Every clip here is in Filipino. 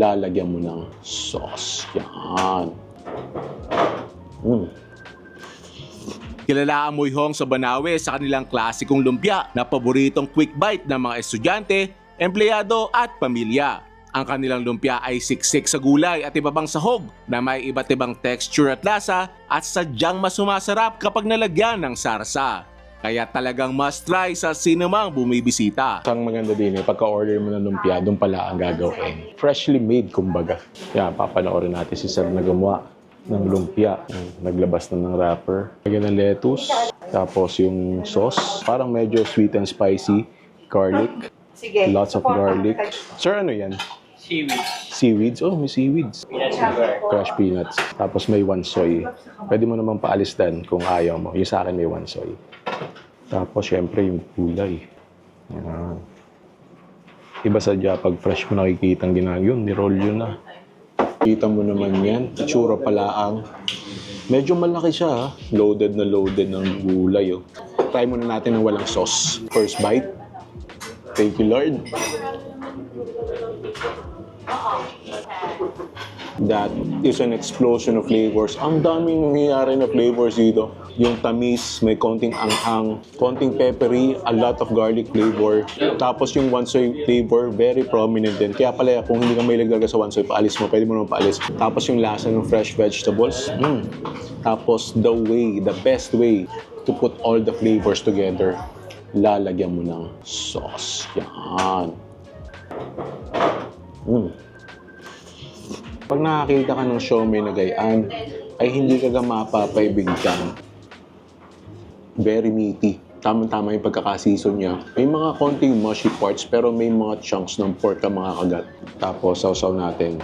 lalagyan mo ng sauce. Yan. Mm. Kilala ang Muihong sa Banawe sa kanilang klasikong lumpia na paboritong quick bite ng mga estudyante, empleyado at pamilya. Ang kanilang lumpia ay siksik sa gulay at iba pang sahog na may iba't ibang texture at lasa at sadyang mas sumasarap kapag nalagyan ng sarsa. Kaya talagang must try sa sinumang bumibisita. Ang maganda din eh, pagka-order mo ng lumpia, doon pala ang gagawin. Freshly made, kumbaga. Kaya papanoorin natin si Sir na gumawa ng lumpia. Naglabas na ng wrapper. Lagyan ng lettuce. Tapos yung sauce. Parang medyo sweet and spicy. Garlic. Sige. Lots of garlic. Sir, ano yan? Seaweed. Seaweeds? Oh, may seaweeds. Crushed peanuts. Tapos may one soy. Pwede mo naman paalis din kung ayaw mo. Yung sa akin may one soy. Tapos syempre yung gulay. Yan. Iba sadya pag fresh mo nakikita ang ginagawa yun, ni-roll yun na. Kita mo naman yan, itsura pala ang medyo malaki siya ha. Loaded na loaded ng gulay oh. Try muna natin ng walang sauce. First bite. Thank you Lord. That is an explosion of flavors. Ang daming nangyayari na flavors dito. Yung tamis, may konting anghang, konting peppery, a lot of garlic flavor. Tapos yung one soy flavor, very prominent din. Kaya pala kung hindi ka may talaga sa one soy, paalis mo, pwede mo naman paalis. Tapos yung lasa ng fresh vegetables. Mm. Tapos the way, the best way to put all the flavors together, lalagyan mo ng sauce. Yan. Mm. Pag nakakita ka ng siomay na gayaan, ay hindi ka ga mapapaibigyan. Very meaty. Tama-tama yung pagkakasison niya. May mga konting mushy parts pero may mga chunks ng pork ang mga kagat. Tapos sausaw natin.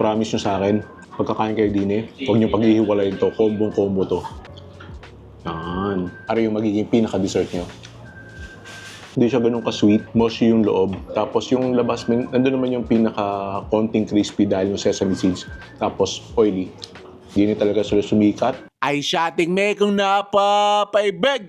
Promise nyo sa akin, pagkakain kayo din eh, huwag nyo paghihiwalayin to. Kombong-kombo to. Yan. Ano yung magiging pinaka-dessert nyo? Hindi siya ganun ka-sweet. Mushy yung loob. Tapos yung labas, nandun naman yung pinaka-konting crispy dahil yung sesame seeds. Tapos oily. Hindi talaga sila sumikat. Ay siyating may kung napapaibig!